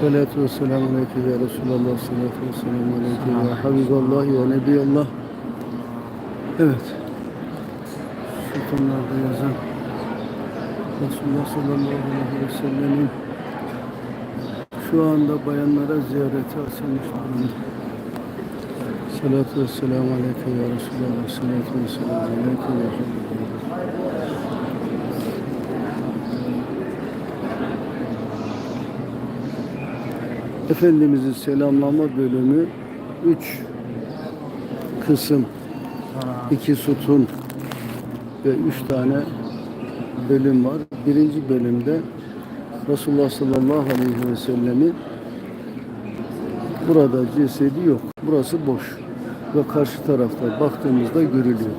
Salatu ve selamu aleyke ya Resulallah. Salatu ve selamu aleyke ya Habiballah ya Nebiyallah. Evet. Sütunlarda yazan Resulullah sallallahu aleyhi ve sellemin şu anda bayanlara ziyareti açılmış durumda. Salatu ve selamu aleyke ya Resulallah. Salatu ve selamu aleyke ya Habiballah. Efendimiz'i selamlama bölümü üç kısım, iki sütun ve üç tane bölüm var. Birinci bölümde Resulullah sallallahu aleyhi ve sellemin burada cesedi yok. Burası boş ve karşı tarafta baktığımızda görülüyor.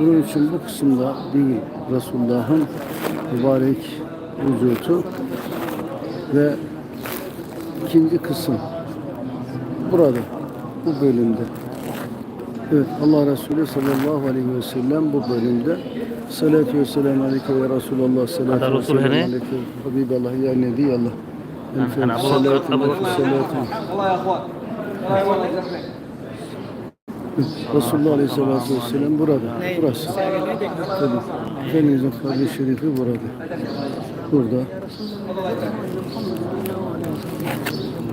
Bunun için bu kısımda değil Resulullah'ın mübarek vücutu ve ikinci kısım. Burada, bu bölümde. Evet, Allah Resulü sallallahu aleyhi ve sellem bu bölümde Salatü ve selamu aleyke ve Resulallah Salatü ve selamu aleyke Habiballah ya Nebiyallah Salatü ve selamu Resulullah Aleyhisselatü Vesselam burada. Burası. Tabii. Efendimizin kardeş şerifi burada. Burada.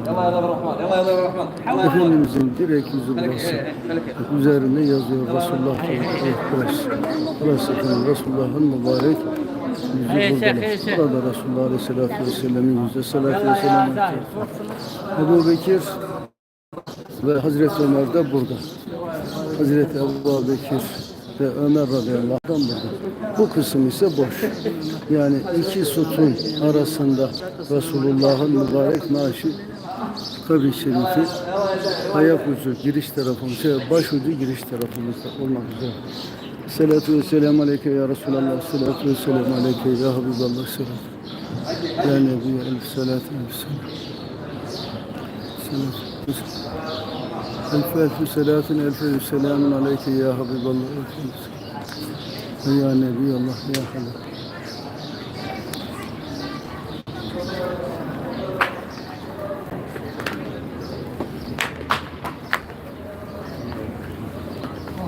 Yalla yalla Rahman, yalla yalla Rahman. Efendimizin direkt yüzü burası. Üzerinde yazıyor Resulullah. Burası. Burası efendim Resulullah'ın mübarek yüzü burada. Burada Resulullah Aleyhisselatü Vesselam'ın yüzü. Salatü Vesselam'ın Ebu Bekir ve Hazreti Ömer de burada. Hazreti Ebu Bekir ve Ömer radıyallahu anh burada. Bu kısım ise boş. Yani iki sütun arasında Resulullah'ın mübarek naaşı kabri şerifi ayak ucu giriş tarafımız, şey, baş ucu giriş tarafımızda olmak üzere. Salatu ve selamu aleyke ya Resulallah. Salatu ve selamu aleyke ya Habiballah. Salatu. Ya Nebi elf salatu elf selam. Elf elf selatun elf elf selamun aleyke ya Habiballah. Ya Nebi Allah ya Halil.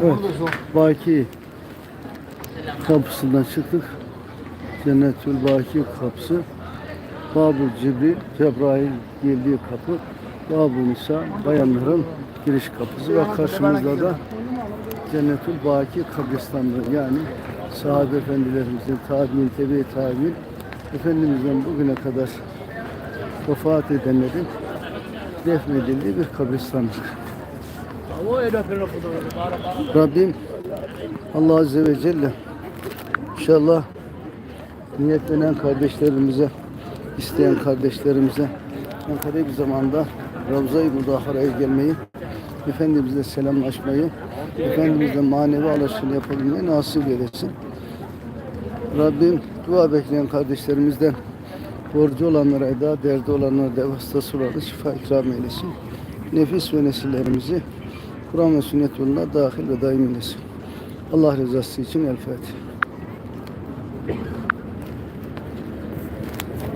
Evet, Baki kapısından çıktık. Cennetül Baki kapısı. Babul Cibri, Cebrail geldiği kapı. Babul Nisa, bayanların giriş kapısı ve karşımızda da Cennetül Baki kabristanlığı yani sahabe efendilerimizin tabi'in, tebe tabi'in Efendimiz'den bugüne kadar vefat edenlerin defnedildiği bir kabristanlık. Rabbim Allah Azze ve Celle inşallah niyetlenen kardeşlerimize, isteyen kardeşlerimize en kısa bir zamanda Ravza-i Mudahara'ya gelmeyi, Efendimizle selamlaşmayı, Efendimizle manevi alaşını yapabilmeyi nasip eylesin. Rabbim dua bekleyen kardeşlerimizden borcu olanlara eda, derdi olanlara dev, hastası olanlara şifa ikram eylesin. Nefis ve nesillerimizi Kur'an ve sünnet yoluna dahil ve daim eylesin. Allah rızası için El Fatiha.